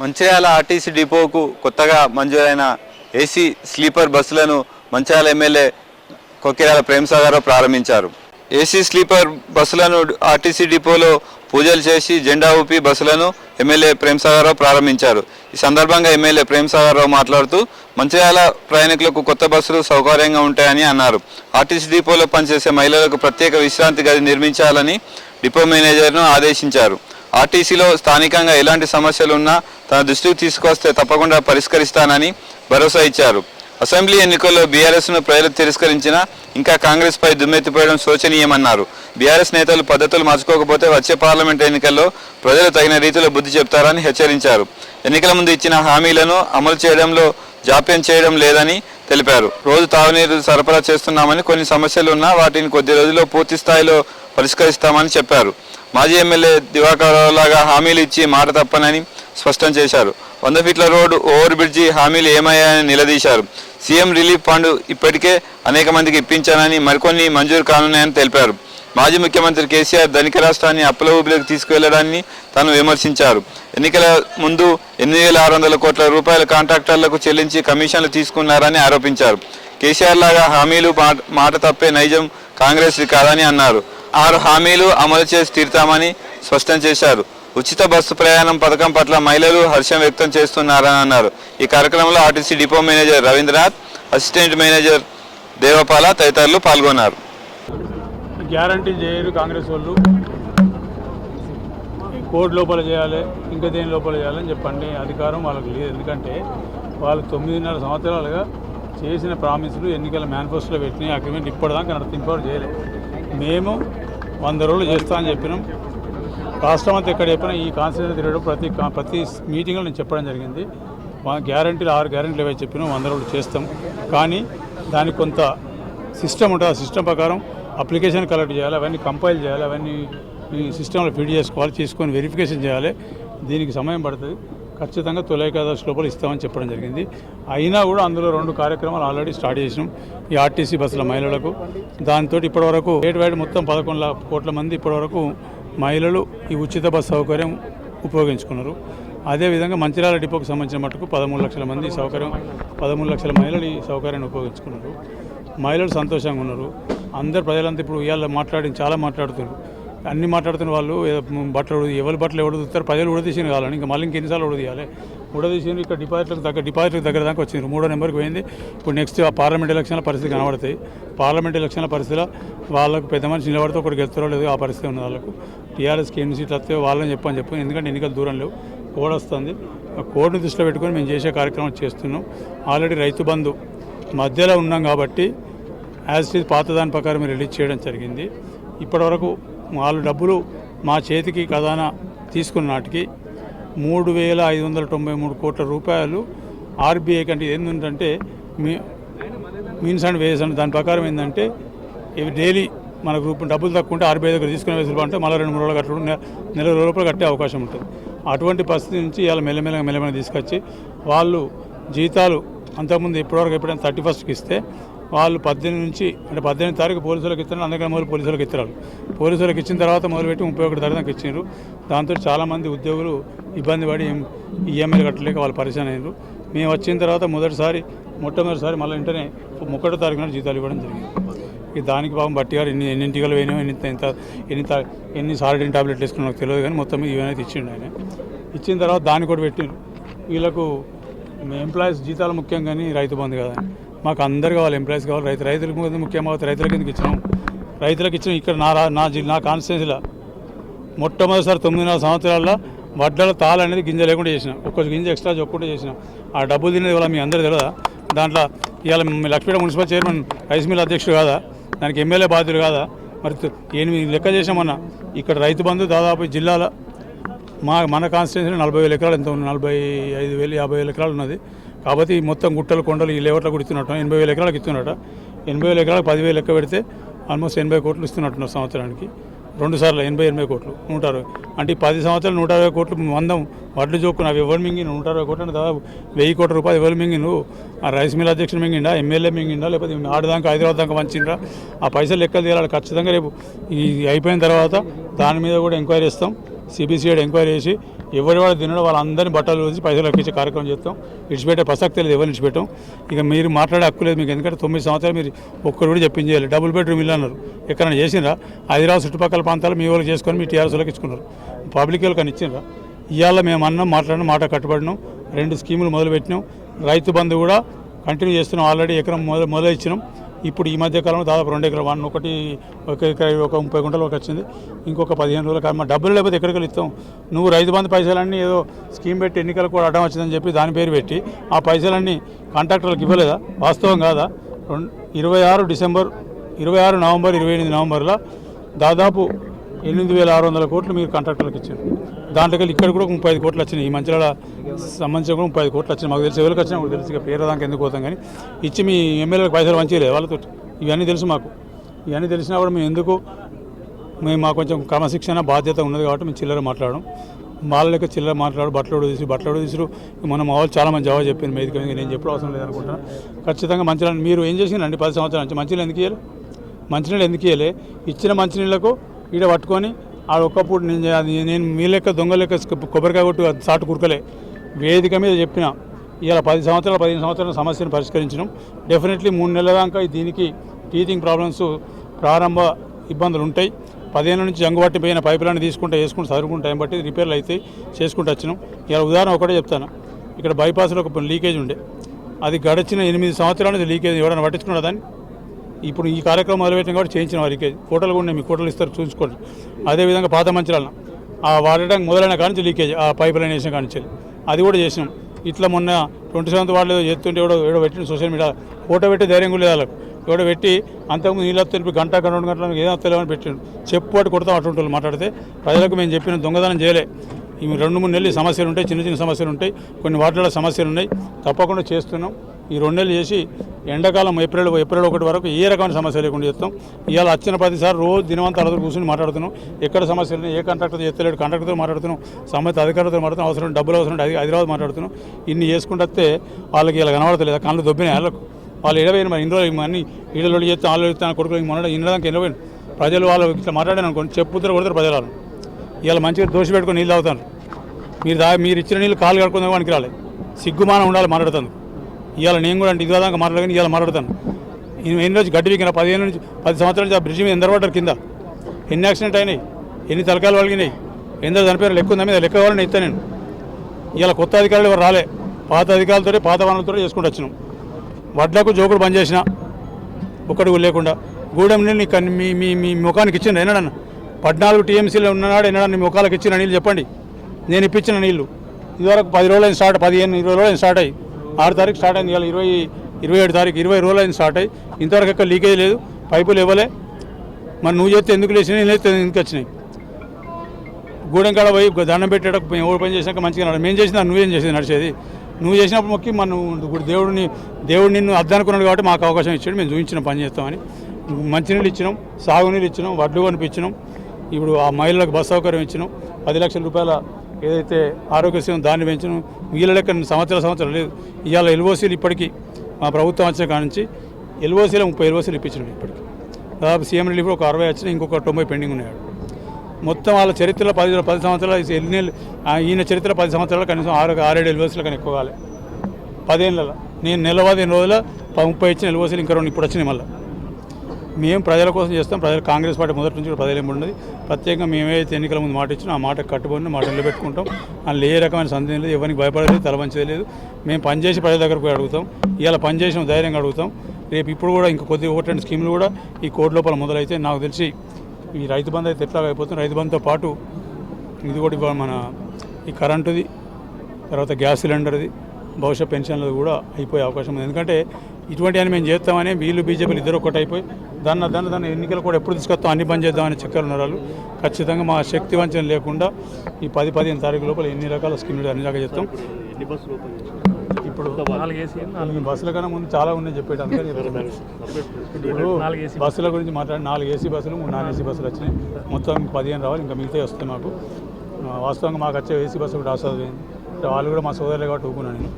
Mancherial RTC డిపోకు కొత్తగా మంజూరైన AC sleeper బస్సులను మంచిర్యాల ఎమ్మెల్యే కొక్కిరాల ప్రేమసాగర్ ప్రారంభించారు. ఏసీ స్లీపర్ బస్సులను ఆర్టీసీ డిపోలో పూజలు చేసి జెండా ఊపి బస్సులను ఎమ్మెల్యే ప్రేమసాగర్ ప్రారంభించారు. ఈ సందర్భంగా ఎమ్మెల్యే ప్రేమసాగర్ మాట్లాడుతూ మంచిర్యాల ప్రయాణికులకు కొత్త బస్సులు సౌకర్యంగా ఉంటాయని అన్నారు. ఆర్టీసీ డిపోలో పనిచేసే మహిళలకు ప్రత్యేక విశ్రాంతి గది నిర్మించాలని డిపో మేనేజర్ను ఆదేశించారు. ఆర్టీసీలో స్థానికంగా ఎలాంటి సమస్యలు ఉన్నా తన దృష్టికి తీసుకొస్తే తప్పకుండా పరిష్కరిస్తానని భరోసా ఇచ్చారు. అసెంబ్లీ ఎన్నికల్లో బీఆర్ఎస్ను ప్రజలు తిరస్కరించినా ఇంకా కాంగ్రెస్పై దుమ్మెత్తిపోయడం శోచనీయమన్నారు. బీఆర్ఎస్ నేతలు పద్ధతులు మార్చుకోకపోతే వచ్చే పార్లమెంట్ ఎన్నికల్లో ప్రజలు తగిన రీతిలో బుద్ధి చెప్తారని హెచ్చరించారు. ఎన్నికల ముందు ఇచ్చిన హామీలను అమలు చేయడంలో జాప్యం చేయడం లేదని తెలిపారు. రోజు తాగునీరు సరఫరా చేస్తున్నామని కొన్ని సమస్యలు ఉన్నా వాటిని కొద్ది రోజుల్లో పూర్తి స్థాయిలో పరిష్కరిస్తామని చెప్పారు. మాజీ ఎమ్మెల్యే దివాకర్ లాగా హామీలు ఇచ్చి మాట తప్పనని స్పష్టం చేశారు. వంద ఫీట్ల రోడ్డు ఓవర్ బ్రిడ్జి హామీలు ఏమయ్యాయని నిలదీశారు. సీఎం రిలీఫ్ ఫండ్ ఇప్పటికే అనేక మందికి ఇప్పించానని మరికొన్ని మంజూరు కానున్నాయని తెలిపారు. మాజీ ముఖ్యమంత్రి కేసీఆర్ ధనిక రాష్ట్రాన్ని అప్పుల ఊబిలోకి తీసుకువెళ్ళడాన్ని తాను విమర్శించారు. ఎన్నికల ముందు ఎనిమిది వేల ఆరు వందల కోట్ల రూపాయల కాంట్రాక్టర్లకు చెల్లించి కమిషన్లు తీసుకున్నారని ఆరోపించారు. కేసీఆర్ లాగా హామీలు మాట- మాట తప్పే నైజం కాంగ్రెస్ కాదని అన్నారు. ఆరు హామీలు అమలు చేసి తీరుతామని స్పష్టం చేశారు. ఉచిత బస్సు ప్రయాణం పథకం పట్ల మహిళలు హర్షం వ్యక్తం చేస్తున్నారని అన్నారు. ఈ కార్యక్రమంలో RTC depot manager Ravindranath assistant manager Devapala తదితరులు పాల్గొన్నారు. గ్యారంటీ చేయరు కాంగ్రెస్ వాళ్ళు. కోర్టు లోపల చేయాలి ఇంకా దేని లోపల చేయాలని చెప్పండి. అధికారం వాళ్ళకి లేదు. ఎందుకంటే వాళ్ళు తొమ్మిదిన్నర సంవత్సరాలుగా చేసిన ప్రామిసులు ఎన్నికల మేనిఫెస్టోలో పెట్టిన అగ్రిమెంట్ ఇప్పటిదాకా నడిపింపారు చేయలేదు. మేము వంద రోజులు చేస్తా అని చెప్పినాం. రాష్ట్రం అంతా ఎక్కడ చెప్పినా ఈ కాన్స్టిట్యూషన్ తిరగడం ప్రతి ప్రతి మీటింగ్లో నేను చెప్పడం జరిగింది. మా గ్యారంటీలు ఆరు గ్యారంటీలు ఏవైతే చెప్పినాం వంద రోజులు చేస్తాం. కానీ దానికి కొంత సిస్టమ్ ఉంటుంది. ఆ సిస్టమ్ ప్రకారం అప్లికేషన్ కలెక్ట్ చేయాలి అవన్నీ కంపైల్ చేయాలి అవన్నీ సిస్టంలో ఫీడ్ చేసుకోవాలి చేసుకొని వెరిఫికేషన్ చేయాలి. దీనికి సమయం పడుతుంది. ఖచ్చితంగా తొలి ఏకాదశి లోపల ఇస్తామని చెప్పడం జరిగింది. అయినా కూడా అందులో రెండు కార్యక్రమాలు ఆల్రెడీ స్టార్ట్ చేసినాం. ఈ ఆర్టీసీ బస్సుల మహిళలకు. దాంతో ఇప్పటివరకు స్టేట్ వైడ్ మొత్తం పదకొండు కోట్ల మంది ఇప్పటివరకు మహిళలు ఈ ఉచిత బస్సు సౌకర్యం ఉపయోగించుకున్నారు. అదేవిధంగా మంచిర్యాల డిపోకు సంబంధించిన మటుకు పదమూడు లక్షల మంది సౌకర్యం పదమూడు లక్షల మహిళలు ఈ సౌకర్యాన్ని ఉపయోగించుకున్నారు. మహిళలు సంతోషంగా ఉన్నారు. అందరు ప్రజలంతా ఇప్పుడు ఇవాళ మాట్లాడి చాలా మాట్లాడుతున్నారు. అన్ని మాట్లాడుతున్న వాళ్ళు బట్టలు ఎవరి బట్టలు ఎవరు ఉడుతారు ప్రజలు ఉడదీసిన కావాలని. ఇంకా మళ్ళీ ఇంకెన్నిసార్లు ఉడదీయాలి. ఉడదీసిన ఇక్కడ డిపాజిట్లకు దగ్గర డిపాజిట్లకు దగ్గర దాకా వచ్చింది మూడో నెంబర్కి పోయింది. ఇప్పుడు నెక్స్ట్ ఆ పార్లమెంట్ ఎలక్షన్ల పరిస్థితి కనబడతాయి. పార్లమెంట్ ఎలక్షన్ల పరిస్థితిలో వాళ్ళకు పెద్ద మనిషి నిలబడితే ఒకటి గెలుస్తారో లేదు ఆ పరిస్థితి ఉంది వాళ్ళకు. టీఆర్ఎస్కి ఎన్ని సీట్లు వస్తాయో వాళ్ళని చెప్పని చెప్పి. ఎందుకంటే ఎన్నికలు దూరం లేవు. కోడ్ వస్తుంది. కోడ్ని దృష్టిలో పెట్టుకొని మేము చేసే కార్యక్రమం చేస్తున్నాం. ఆల్రెడీ రైతు బంధు మధ్యలో ఉన్నాం కాబట్టి యాజ్ ఇట్ పాత దాని ప్రకారం రిలీజ్ చేయడం జరిగింది. ఇప్పటివరకు వాళ్ళు డబ్బులు మా చేతికి ఖజానా తీసుకున్న నాటికి మూడు వేల ఐదు వందల తొంభై మూడు కోట్ల రూపాయలు ఆర్బీఐ కంటే ఏంటంటే మీ మీన్స్ అండ్ వేస్ అండ్ దాని ప్రకారం ఏంటంటే ఇవి డైలీ మన గ్రూప్ డబ్బులు తక్కువ ఉంటే ఆర్బీఐ దగ్గర తీసుకునే వెసులుబాటు అంటే మళ్ళీ రెండు మూడు రోజులు కట్టడం నెల రోజుల లోపల కట్టే అవకాశం ఉంటుంది. అటువంటి పరిస్థితి నుంచి ఇవాళ మెల్లమెల్లగా మెల్లమెల్ల తీసుకొచ్చి వాళ్ళు జీతాలు అంతకుముందు ఇప్పటివరకు ఎప్పుడైనా థర్టీ ఫస్ట్కి ఇస్తే వాళ్ళు పద్దెనిమిది నుంచి అంటే పద్దెనిమిది తారీఖు పోలీసులకు ఇస్తారు అందుకని మొదలు పోలీసులకు ఇస్తారు పోలీసులకు ఇచ్చిన తర్వాత మొదలుపెట్టి ముప్పై ఒకటి తారీఖు ఇచ్చారు. దాంతో చాలామంది ఉద్యోగులు ఇబ్బంది పడి ఈఎంఐలు కట్టలేక వాళ్ళు పరిచయం అయ్యారు మేము వచ్చిన తర్వాత మొదటిసారి మొట్టమొదటిసారి మళ్ళీ వెంటనే ముక్కటో తారీఖు నాడు జీతాలు ఇవ్వడం జరిగింది. దానికి పాపం బట్టి గారు ఎన్ని ఎన్ని ఇంటికలు పోయినాయో ఎన్ని ఎంత ఎన్ని ఎన్ని సారిడిన్ టాబ్లెట్లు వేసుకున్నా తెలియదు కానీ మొత్తం ఇవన్నీ ఇచ్చిండు ఆయన. ఇచ్చిన తర్వాత దాన్ని కూడా పెట్టిండు. వీళ్ళకు ఎంప్లాయీస్ జీతాలు ముఖ్యం కానీ రైతు బంధు కాదని మాకు అందరు కావాలి ఎంప్లాయీస్ కావాలి. రైతు రైతులకు ముందు ముఖ్యం రైతులకి ఎందుకు ఇచ్చినాం. రైతులకు ఇచ్చిన ఇక్కడ నా నా జిల్లా నా కాన్స్టిట్యున్సీలో మొట్టమొదటిసారి తొమ్మిదిన్నర సంవత్సరాల్లో వడ్డల తాళ అనేది గింజ లేకుండా చేసిన. ఒక్క గింజ ఎక్స్ట్రా చొక్కుంటే చేసిన. ఆ డబ్బులు తినేది వల్ల మీ అందరూ తెలియదా దాంట్లో ఇవాళ మీ Lakshmipet municipal chairman rice mill అధ్యక్షుడు కాదా? దానికి ఎమ్మెల్యే బాధ్యులు కాదా? మరి ఎనిమిది లెక్క చేసామన్న ఇక్కడ రైతు బంధు దాదాపు జిల్లాలో మా మన కాన్స్టిట్యూన్సీలో నలభై వేల ఎకరాలు ఎంత ఉంది? నలభై ఐదు వేలు యాభై వేల ఎకరాలు ఉన్నది. కాబట్టి మొత్తం గుట్టలు కొండలు ఈ లేవట్లో కూడా ఇస్తున్నట్టు ఎనభై వేల ఎకరాలకు ఇస్తున్నట. ఎనభై వేల ఎకరాలకు పదివేలు లెక్క పెడితే ఆల్మోస్ట్ ఎనభై కోట్లు ఇస్తున్నట్టున్నారు సంవత్సరానికి. రెండు సార్లు ఎనభై ఎనభై కోట్లు నూట అరవై. అంటే ఈ పది సంవత్సరాలు నూట అరవై కోట్లు వందం వడ్లు చొప్పున అవి ఎవరు మింగి నూట అరవై కోట్లు అంటే దాదాపు వెయ్యి కోట్ల రూపాయలు ఎవరు మింగి నువ్వు ఆ రైస్ మిల్ అధ్యక్షుడు మింగిండా? ఎమ్మెల్యే మింగిండా? లేకపోతే ఆడదాకా హైదరాబాద్ దాకా వంచిండ్రా? ఆ పైసలు లెక్కలు తీయాలి ఖచ్చితంగా రేపు ఈ అయిపోయిన తర్వాత దాని మీద కూడా ఎంక్వైరీ ఇస్తాం సిబిసిఐడి ఎంక్వైరీ చేసి ఎవరి వాళ్ళు తినడం వాళ్ళందరినీ బట్టలు వేసి పైసలు ఎక్కించే కార్యక్రమం చేస్తాం. విడిచిపెట్టే ప్రసక్తి లేదు ఎవరిని విడిచిపెట్టాం ఇక మీరు మాట్లాడే హక్కు లేదు మీకు ఎందుకంటే తొమ్మిది సంవత్సరాలు మీరు ఒక్కరు కూడా చెప్పించేయాలి డబుల్ బెడ్రూమ్ ఇల్లు అన్నారు. ఎక్కడైనా చేసిండ్రా? హైదరాబాద్ చుట్టుపక్కల ప్రాంతాలు మీ వాళ్ళు చేసుకొని మీ టీఆర్ఎస్ వాళ్ళకి ఇచ్చుకున్నారు. పబ్లిక్ వాళ్ళకి అని ఇచ్చిండ్రా? ఇవాళ మేము అన్నం మాట్లాడిన మాట కట్టుబడినాం. రెండు స్కీములు మొదలుపెట్టినాం. రైతు బంధు కూడా కంటిన్యూ చేస్తున్నాం. ఆల్రెడీ ఎకరం మొదలు మొదలు ఇచ్చినాం. ఇప్పుడు ఈ మధ్య కాలంలో దాదాపు రెండు ఎకరాలు వన్ ఒకటి ఒక ఎకర ఒక ముప్పై గుంటల వరకు వచ్చింది. ఇంకొక పదిహేను రోజుల కాలం డబ్బులు లేకపోతే ఎక్కడికి వెళ్తాం? ఇస్తాం నువ్వు రైతు బంధు పైసలన్నీ ఏదో స్కీమ్ పెట్టి ఎన్నికలకు కూడా అడ్డం వచ్చిందని చెప్పి దాని పేరు పెట్టి ఆ పైసలన్నీ కాంట్రాక్టర్లకు ఇవ్వలేదా? వాస్తవం కాదా? రెండు ఇరవై ఆరు డిసెంబర్ ఇరవై ఆరు నవంబర్ ఇరవై ఎనిమిది నవంబర్లో దాదాపు ఎనిమిది వేల ఆరు వందల కోట్లు మీరు కాంట్రాక్టర్లకు ఇచ్చారు. దాంట్లోకి ఇక్కడ కూడా ముప్పై ఐదు కోట్లు వచ్చినాయి. ఈ మంచిర్యాల సంబంధించిన కూడా ముప్పై ఐదు కోట్లు వచ్చినాయి. మాకు తెలిసి ఎవరికి వచ్చినా తెలుసు. ఇక పేరు దాకా ఎందుకు పోతాం కానీ ఇచ్చి మీ ఎమ్మెల్యేలకు పైసలు మంచిగా వాళ్ళతో ఇవన్నీ తెలుసు మాకు. ఇవన్నీ తెలిసినా కూడా మేము ఎందుకు మేము మాకు కొంచెం క్రమశిక్షణ బాధ్యత ఉన్నది కాబట్టి మేము చిల్లర మాట్లాడడం. వాళ్ళ లెక్క చిల్లర మాట్లాడు బట్టలు తీసి బట్టలు తీసుడు మనం మా వాళ్ళు చాలా మంది జవాబు చెప్పింది వేదిక మీద నేను చెప్పడం అవసరం లేదనుకుంటున్నాను ఖచ్చితంగా మంచినీళ్ళు మీరు ఏం చేసిందండి పది సంవత్సరాల నుంచి మంచినీళ్ళు ఎందుకు ఇవ్వాలి మంచినీళ్ళు ఎందుకు ఇవ్వలే ఇచ్చిన మంచినీళ్ళకు ఈడ పట్టుకొని ఆ ఒక్కప్పుడు నేను అది నేను మీ లెక్క దొంగ లెక్క కొబ్బరికాయ కొట్టు అది సాటు కురకలే. వేదిక మీద చెప్పిన ఇలా పది సంవత్సరాలు పదిహేను సంవత్సరాల సమస్యను పరిష్కరించడం డెఫినెట్లీ మూడు నెలల దాకా దీనికి టీచింగ్ ప్రాబ్లమ్స్ ప్రారంభ ఇబ్బందులు ఉంటాయి. పదిహేను నుంచి జంగుబట్టి పోయిన పైపులన్నీ తీసుకుంటే వేసుకుంటే చదువుకుంటే టైం బట్టి రిపేర్లు అవుతాయి చేసుకుంటూ వచ్చినాం. ఇలా ఉదాహరణ ఒకటే చెప్తాను. ఇక్కడ బైపాస్లో ఒక లీకేజ్ ఉండే. అది గడిచిన ఎనిమిది సంవత్సరాల నుంచి లీకేజ్ ఎవరైనా పట్టించుకున్నా దాన్ని? ఇప్పుడు ఈ కార్యక్రమం మొదలుపెట్టిన కాబట్టి చేయించిన వారికి కోటలు కూడా మీకు కోటలు ఇస్తారు చూసుకోండి. అదేవిధంగా పాత మంచిరాలను ఆ వాడడానికి మొదలైన కానించి లీకేజ్ ఆ పైప్ లైన్ వేసిన కానీ అది కూడా చేసినాం. ఇట్లా మొన్న ట్వంటీ సెవెంత్ వాళ్ళు ఏదో చేస్తుంటే ఎవడో ఎవడో పెట్టిన సోషల్ మీడియా. ఫోటో పెట్టి ధైర్యం కూడా లేదు వాళ్ళకు. ఎవడో పెట్టి అంతకుముందు నీళ్ళు తెలిపి గంట గంట రెండు గంటలకు ఏదో తెలియని పెట్టిండు. చెప్పు వాటి కొడతాం అటువంటి వాళ్ళు మాట్లాడితే. ప్రజలకు మేము చెప్పిన దొంగదనం చేయలే. ఇవి రెండు మూడు నెలలు సమస్యలు ఉంటాయి చిన్న చిన్న సమస్యలు ఉంటాయి కొన్ని వాటిలో సమస్యలు ఉన్నాయి. తప్పకుండా చేస్తున్నాం. ఈ రెండు నెలలు చేసి ఎండాకాలం ఏప్రిల్ ఏప్రిల్ ఒకటి వరకు ఏ రకమైన సమస్య లేకుండా చేస్తాం. ఇవాళ వచ్చిన ప్రతిసారి రోజు దినవంతా అలా కూర్చొని మాట్లాడుతున్నాం. ఎక్కడ సమస్యలు ఏ కాంట్రాక్టర్ చేస్తలేడు కాంట్రాక్టర్తో మాట్లాడుతున్నాం. సంబంధిత అధికారులతో మాట్లాడుతున్నాం. అవసరం డబ్బులు అవసరం అది హైదరాబాద్ మాట్లాడుతున్నాం. ఇన్ని చేసుకుంటే వస్తే వాళ్ళకి ఇలా కనబడతలేదు. కళ్ళు దొబ్బినాయి వాళ్ళకు. వాళ్ళు ఎడవేయను మరి ఇన్ని రోజులు అన్ని ఈడలో చేస్తే వాళ్ళు చెప్తాను కొడుకులు మొన్న ఇన్నదానికి ఎనభై ప్రజలు వాళ్ళు ఇట్లా మాట్లాడాను అనుకోండి చెప్పుతారు కొడతారు ప్రజలు ఇవాళ మంచిగా దోషి పెట్టుకొని నీళ్ళు తాగుతాను మీరు దా మీరు ఇచ్చిన నీళ్ళు కాలు కడుకుందాం వానికి రాలేదు సిగ్గుమానం ఉండాలి మాట్లాడుతాను. ఇవాళ నేను కూడా అంటే ఇదిగా దాకా మాట్లాడగానే ఇవాళ మాట్లాడతాను. నేను ఎన్ని రోజు గడ్డి వీకిన పదిహేను నుంచి పది సంవత్సరాల నుంచి ఆ బ్రిడ్జ్ మీద ఎందరు పడ్డారు కింద. ఎన్ని యాక్సిడెంట్ అయినాయి? ఎన్ని తలకాయలు వలిగినాయి? ఎందరు చనిపోయిన లెక్క ఉందా మీద? లెక్క కావాలని ఇస్తాను నేను. ఇవాళ కొత్త అధికారులు ఎవరు రాలే. పాత అధికారులతో పాత వనరులతో చేసుకుంటూ వచ్చినాం. వడ్లకు జోకుడు బంద్ చేసిన ఒక్కడికి లేకుండా. గూడెం నీళ్ళు కన్- మీ మీ మీ ముఖానికి ఇచ్చిండు ఎన్నడన్నా పద్నాలుగు టీఎంసీలో ఉన్ననాడు ఎన్నడా మీ ముఖాలకు ఇచ్చిన నీళ్ళు చెప్పండి. నేను ఇప్పించిన నీళ్ళు. ఇదివరకు పది రోజులైన స్టార్ట్ పదిహేను ఇరవై రోజులైన స్టార్ట్ అయ్యి ఆరు తారీఖు స్టార్ట్ అయింది ఇవాళ ఇరవై ఇరవై ఏడు తారీఖు ఇరవై రోజులైన స్టార్ట్ అయ్యి ఇంతవరకు ఎక్కడ లీకేజ్ లేదు పైపులు ఇవ్వలే. మరి నువ్వు చేస్తే ఎందుకు లేచినాయి నేను చేస్తే ఎందుకు వచ్చినాయి? గూడెం కాడ పోయి దండం పెట్టేటప్పుడు ఎవరు పని చేసినాక మంచిగా నడవదు. మేము చేసినా నువ్వేం చేసేది నడిచేది? నువ్వు చేసినప్పుడు మొక్కి మన నువ్వు దేవుడిని దేవుడు నిన్ను అద్దనుకున్నాడు కాబట్టి మాకు అవకాశం ఇచ్చాడు మేము చూపించిన పని చేస్తామని. మంచినీళ్ళు ఇచ్చినాం సాగునీళ్ళు ఇచ్చినాం వడ్లు కొనిపించినాం. ఇప్పుడు ఆ మహిళలకు బస్ సౌకర్యం ఇచ్చినాం. పది లక్షల రూపాయల ఏదైతే ఆరోగ్యశ్రీ దాన్ని పెంచినాం. వీళ్ళ లెక్క సంవత్సరాల సంవత్సరాలు లేదు. ఇవాళ ఎల్ఓసీలు ఇప్పటికీ మా ప్రభుత్వం వచ్చిన కాడ నుంచి ఎల్ఓసీలో ముప్పై ఎల్ఓసీలు ఇప్పించినాడు ఇప్పటికి. దాదాపు సీఎం రిలీఫ్ ఒక అరవై వచ్చినాయి. ఇంకొక తొంభై పెండింగ్ ఉన్నాడు మొత్తం వాళ్ళ చరిత్రలో పది పది సంవత్సరాలు ఎన్ని నెలలు ఈయన చరిత్ర పది సంవత్సరాలు కనీసం ఆరు ఆరేడు ఎల్ఓసీలు కానీ ఎక్కువ కాలే. పదేళ్ళలో. నేను నెల పదిహేను రోజుల ముప్పై ఇచ్చిన ఎల్ఓసీలు ఇంకా రెండు ఇప్పుడు వచ్చినాయి మళ్ళీ. మేము ప్రజల కోసం చేస్తాం. ప్రజలు కాంగ్రెస్ పార్టీ మొదటి నుంచి కూడా ప్రజలు ఉన్నది ప్రత్యేకంగా మేమైతే ఎన్నికల ముందు మాట ఇచ్చినా ఆ మాట కట్టుబడి మాట నిలబెట్టుకుంటాం. అందులో ఏ రకమైన సందేహం లేదు. ఎవరికి భయపడలేదు తలవంచేది లేదు. మేము పనిచేసి ప్రజల దగ్గరకు పోయి అడుగుతాం. ఇలా పనిచేసిన ధైర్యంగా అడుగుతాం. రేపు ఇప్పుడు కూడా ఇంకా కొద్ది ఒకటి రెండు స్కీములు కూడా ఈ కోర్టు లోపల మొదలైతే నాకు తెలిసి ఈ రైతు బంధు అయితే ఎట్లా అయిపోతుంది. రైతు బంధుతో పాటు ఇది కూడా మన ఈ కరెంటుది తర్వాత గ్యాస్ సిలిండర్ది భవిష్యత్ పెన్షన్లు కూడా అయిపోయే అవకాశం ఉంది. ఎందుకంటే ఇటువంటి అని మేము చేస్తామని వీళ్ళు బీజేపీలు ఇద్దరు ఒకటి అయిపోయి దాన్ని దాన్ని దాన్ని ఎన్నికలు కూడా ఎప్పుడు తీసుకొస్తాం అన్ని బంద్ చేద్దామని చక్కర్ ఉన్నారు వాళ్ళు. ఖచ్చితంగా మా శక్తి వంచన లేకుండా ఈ పది పదిహేను తారీఖు లోపల ఎన్ని రకాల స్కీములు అన్ని ఓపెన్ చేశారు? ఇప్పుడు నాలుగు బస్సుల కన్నా ముందు చాలా ఉన్నాయి చెప్పేట. ఇప్పుడు బస్సుల గురించి మాట్లాడి నాలుగు ఏసీ బస్సులు మూడు నాన్ ఏసీ బస్సులు వచ్చినాయి. మొత్తం పదిహేను రావాలి ఇంకా మిగతా వస్తాయి మాకు. వాస్తవంగా మాకు వచ్చే ఏసీ బస్సు కూడా ఆస్వాదం అంటే వాళ్ళు కూడా మా సోదరులే కాబట్టి ఊకున్నాను నేను.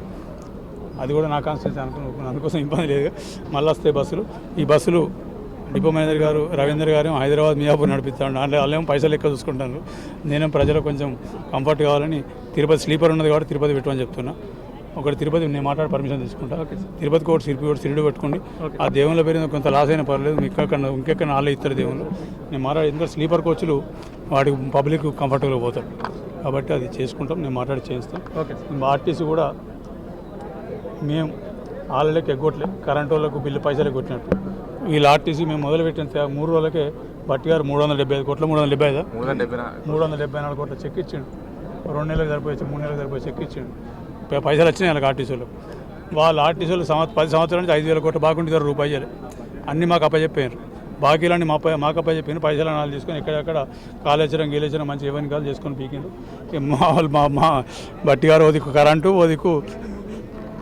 అది కూడా నా కాన్స్టిట్యూన్సీ అనుకుని ఊకున్నాను అందుకోసం ఇబ్బంది లేదు. మళ్ళీ వస్తాయి బస్సులు. ఈ బస్సులు డిపో మేనేజర్ గారు రవీందర్ గారు హైదరాబాద్ మియాపూర్ నడిపిస్తాడు. దాంట్లో వాళ్ళేమో పైసలు ఎక్కువ చూసుకుంటారు. నేనేం ప్రజలకు కొంచెం కంఫర్ట్ కావాలని తిరుపతి స్లీపర్ ఉన్నది కాబట్టి తిరుపతి పెట్టమని చెప్తున్నా. ఒకటి తిరుపతి నేను మాట్లాడి పర్మిషన్ తీసుకుంటా. తిరుపతి కోటి సిరిపి కోటి సిరిడు పెట్టుకోండి. ఆ దేవుళ్ళ పేరు కొంత లాస్ అయినా పర్లేదు. ఇంకెక్కడ ఇంకెక్కడ నాలుగు ఇస్తారు దేవుళ్ళు. నేను మాట్లాడి ఎందుకంటే స్లీపర్ కోచ్లు వాడికి పబ్లిక్ కంఫర్టబుల్గా పోతారు. కాబట్టి అది చేసుకుంటాం. నేను మాట్లాడి చేయిస్తాం ఓకే ఆర్టీసీ కూడా మేము వాళ్ళకి ఎగ్గొట్టలే కరెంట్ వాళ్ళకు బిల్లు పైసలు కొట్టినట్టు. వీళ్ళు ఆర్టీసీ మేము మొదలుపెట్టిన మూడు రోజులకే బట్టి గారు మూడు వందల డెబ్బై ఐదు కోట్ల మూడు వందల డెబ్బై ఐదా? మూడు వందల డెబ్బై నాలుగు మూడు వందల డెబ్బై నాలుగు కోట్ల చెక్ ఇచ్చిండు. రెండు నెలలకు సరిపోయి మూడు నెలలకు సరిపోయి చెక్ ఇచ్చిండు. పైసలు వచ్చినాయి వాళ్ళకి ఆర్టీసీ వాళ్ళకి. వాళ్ళు ఆర్టీసీ వాళ్ళు సంవత్సరం పది సంవత్సరాల నుంచి ఐదు వేల కోట్ల బాగుంటుంది రూపాయి ఇవ్వాలి అన్నీ మాకు అప్పచెప్పారు బాకీలన్నీ మా పై మాకు అప్పచెప్పారు పైసలు నాలుగు తీసుకొని ఎక్కడెక్కడ కాలేజరం గీలేచరం మంచి ఎవరిని కాలు చేసుకొని పీకిండు. మా వాళ్ళు మా మా బట్టి గారు ఓదికు కరెంటు ఓదికు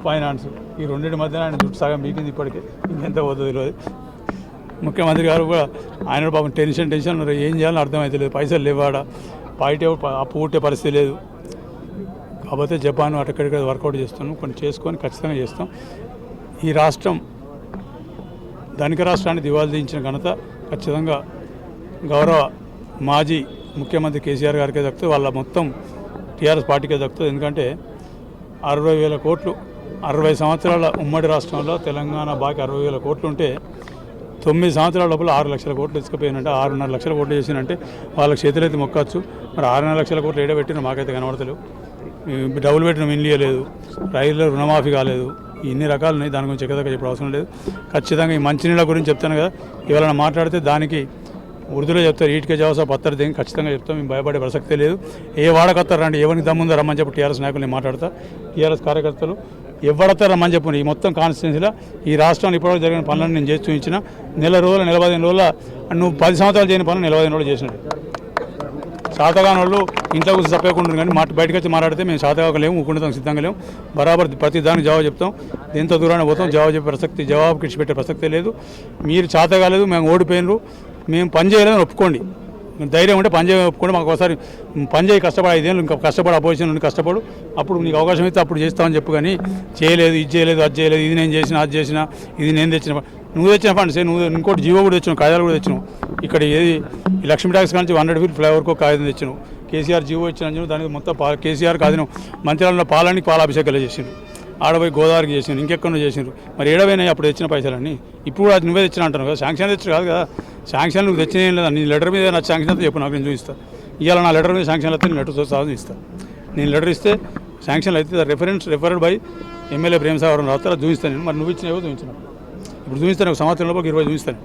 ఫైనాన్స్. ఈ రెండింటి మధ్యన ఆయన దుట్టు సగం మీకింది ఇప్పటికే. ఇంకెంత పోతుంది తెలియదు ముఖ్యమంత్రి గారు కూడా ఆయన పాపం టెన్షన్ టెన్షన్ ఉన్నారు. ఏం చేయాలని అర్థమవుతలేదు పైసలు లేవాడ బయట అప్పు పుట్టే పరిస్థితి లేదు. కాకపోతే జపాన్ అటక్కడిక్కడ వర్కౌట్ చేస్తున్నాం. కొన్ని చేసుకొని ఖచ్చితంగా చేస్తాం. ఈ రాష్ట్రం ధనిక రాష్ట్రాన్ని దివాళీ దించిన ఘనత ఖచ్చితంగా గౌరవ మాజీ ముఖ్యమంత్రి కేసీఆర్ గారికే దక్కుతుంది. వాళ్ళ మొత్తం టీఆర్ఎస్ పార్టీకే దక్కుతుంది. ఎందుకంటే అరవై వేల కోట్లు అరవై సంవత్సరాల ఉమ్మడి రాష్ట్రంలో తెలంగాణ బాకీ అరవై వేల కోట్లు ఉంటే తొమ్మిది సంవత్సరాల లోపల ఆరు లక్షల కోట్లు తీసుకుపోయినంటే ఆరున్నర లక్షల కోట్లు చేసినంటే వాళ్ళకి చేతులైతే మొక్కచ్చు. మరి ఆరున్నర లక్షల కోట్లు ఏడబెట్టిన మాకైతే కనబడతలేవు. డబ్బులు పెట్టిన మిన్లీ లేదు రైల్లో రుణమాఫీ కాలేదు. ఇన్ని రకాలు ఉన్నాయి. దాని గురించి ఎక్కదక్క చెప్పడం అవసరం లేదు. ఖచ్చితంగా ఈ మంచినీళ్ళ గురించి చెప్తాను కదా. ఎవరైనా మాట్లాడితే దానికి ఉర్దూలో చెప్తారు. ఈటికే జవాసా పత్తర్ దేని ఖచ్చితంగా చెప్తాం. మేము భయపడే ప్రసక్తే లేదు. ఏ వాడకొస్తారు రండి. ఎవరికి దమ్ముందో రమ్మని చెప్పి టీఆర్ఎస్ నాయకులు నేను మాట్లాడతా. టీఆర్ఎస్ కార్యకర్తలు ఎవడతారు రమ్మని చెప్పండి. ఈ మొత్తం కాన్స్టిట్యున్సీలో ఈ రాష్ట్రంలో ఇప్పటివరకు జరిగిన పనులను నేను చేసి చూపించిన. నెల రోజుల నెల పదిహేను రోజుల నువ్వు పది సంవత్సరాలు చేయని పనులు నెల పదిహేను రోజులు చేసినట్టు. శాతగాని వాళ్ళు ఇంట్లో కూర్చొని చెప్పకుండా కానీ మాట బయటకు వచ్చి మాట్లాడితే మేము శాతగాకలేము ఊకుండతాం సిద్ధంగా లేము. బరాబర్ ప్రతి దానికి జవాబు చెప్తాం. ఎంత దూరాన్ని పోతాం జవాబు చెప్పే ప్రసక్తి జవాబు పెట్టే ప్రసక్తే లేదు. మీరు చేత మేము ఓడిపోయినరు. మేము పని చేయలేదని ఒప్పుకోండి. ధైర్యం ఉంటే పని ఒప్పుకుంటే మాకు ఒకసారి పని చేయి కష్టపడి ఐదేళ్ళు ఇంకా కష్టపడి అపోజిషన్ నుండి కష్టపడు. అప్పుడు నీకు అవకాశం ఇస్తే అప్పుడు చేస్తామని చెప్పు కానీ చేయలేదు ఇది చేయలేదు అది చేయలేదు ఇది నేను చేసిన అది చేసిన ఇది నేను తెచ్చిన నువ్వు తెచ్చిన ఫండ్స్ నువ్వు ఇంకోటి జీవో కూడా తెచ్చినావు కాగితాలు కూడా తెచ్చినావు ఇక్కడ ఏది లక్ష్మీ ట్యాక్స్ కానీ హండ్రెడ్ ఫీట్ ఫ్లైఓవర్కో కాగితం తెచ్చినావు కేసీఆర్ జీవో ఇచ్చిన దానికి మొత్తం పా కేసీఆర్ కాదినం మంత్రిలో పాలానికి పాలాభిషేకాలు చేసిండు. ఆడపోయి గోదావరికి చేసిండ్రు ఇంకెక్కడో చేసిండ్రు. మరి ఏడవైనాయి అప్పుడు తెచ్చిన పైసలన్నీ? ఇప్పుడు అది నువ్వే తెచ్చిన అంటాను కదా శాంక్షన్ తెచ్చు కాదు కదా. శాంక్షన్ నువ్వు తెచ్చిన లేదా? నీ లెటర్ మీద నా శాంక్షన్ అయితే చెప్పు నాకు నేను చూపిస్తా. ఇవాళ నా లెటర్ మీద శాంక్షన్ అయితే నేను లెటర్ సాధన ఇస్తా నేను లెటర్ ఇస్తే శాంక్షన్ అయితే reference referred by MLA Premsagar రాస్తారు? చూపిస్తాను నేను. మరి నువ్వు ఇచ్చినవో చూపించిన. ఇప్పుడు చూపిస్తాను ఒక సంవత్సరం లోపల ఇరవై చూపిస్తాను.